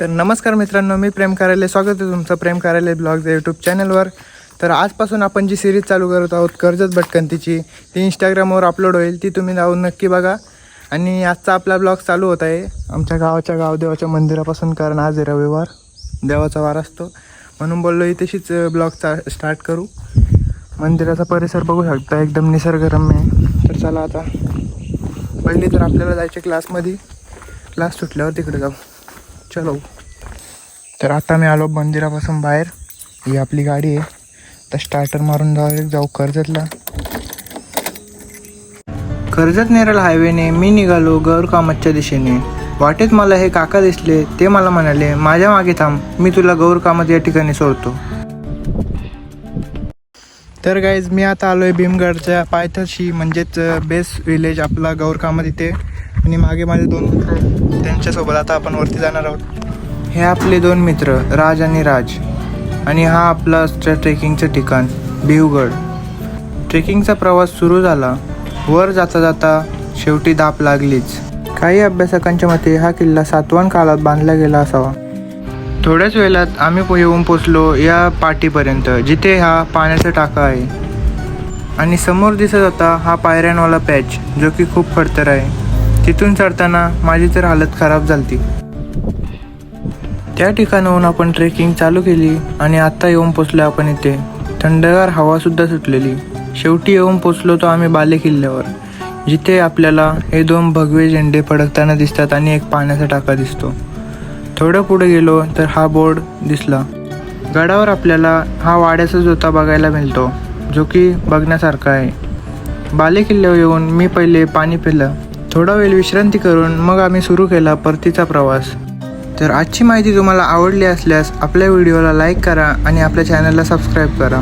तर नमस्कार मित्रांनो मी प्रेम कार्यालय स्वागत आहे तुमचं प्रेम कार्यालय ब्लॉग यूट्यूब चॅनलवर तर आजपासून आपण जी सिरीज चालू करत आहोत कर्जत भटकंतीची ती इंस्टाग्रामवर अपलोड होईल ती तुम्ही जाऊन नक्की बघा. आणि आजचा आपला ब्लॉग चालू होत आहे. आमच्या गावाच्या गावदेवाच्या मंदिरापासून कारण आज आहे रविवार देवाचा वार असतो. म्हणून बोललो ही तशीच ब्लॉग चा स्टार्ट करू. मंदिराचा परिसर बघू शकता एकदम निसर्गरम्य आहे. तर चला आता पहिली तर आपल्याला जायचे क्लासमध्ये क्लास सुटल्यावर तिकडे जाऊ. चलो. तर आता मी आलो मंदिरापासून बाहेर. ही आपली गाडी आहे. तर स्टार्टर मारून जाऊ जाऊ कर्जतला. कर्जत नेरळ हायवेने मी निघालो गौरकामतच्या दिशेने. वाटेत मला हे काका दिसले ते मला म्हणाले माझ्या मागे थांब मी तुला गौरकामत या ठिकाणी सोडतो. तर गाईज मी आता आलो आहे भीमगडच्या पायथ्याशी म्हणजेच बेस्ट विलेज आपला गौरकामत इथे. आणि मागे माझे दोन मित्र आहेत. त्यांच्यासोबत आता आपण वरती जाणार आहोत. हे आपले दोन मित्र राज आणि राज. आणि हा आपला ट्रेकिंगचं ठिकाण भिवगड. ट्रेकिंगचा प्रवास सुरू झाला. वर जाता जाता शेवटी दाप लागलीच. काही अभ्यासकांच्या मते हा किल्ला सातवान काळात बांधला गेला असावा. थोड्याच वेळात आम्ही येऊन पोचलो या पाटीपर्यंत जिथे हा पाण्याचा टाका आहे. आणि समोर दिसत होता हा पायऱ्यांवाला पॅच जो की खूप खडतर आहे. तिथून चढताना माझी तर हालत खराब झाली त्या ठिकाणाहून आपण ट्रेकिंग चालू केली आणि आत्ता येऊन पोचलो आपण इथे. थंडगार हवा सुद्धा सुटलेली. शेवटी येऊन पोचलो तो आम्ही बाले किल्ल्यावर. जिथे आपल्याला हे दोन भगवे झेंडे फडकताना दिसतात आणि एक पाण्याचा टाका दिसतो. थोडं पुढे गेलो तर हा बोर्ड दिसला. गडावर आपल्याला हा वाड्याचा जोता बघायला मिळतो जो की बघण्यासारखा आहे. बाले किल्ल्यावर येऊन मी पहिले पाणी पिलं. थोडा वेळ विश्रांती करून मग आम्ही सुरू केला परतीचा प्रवास. तर आजची माहिती तुम्हाला आवडली असल्यास आपल्या व्हिडिओला लाईक करा आणि आपल्या चॅनलला सबस्क्राईब करा.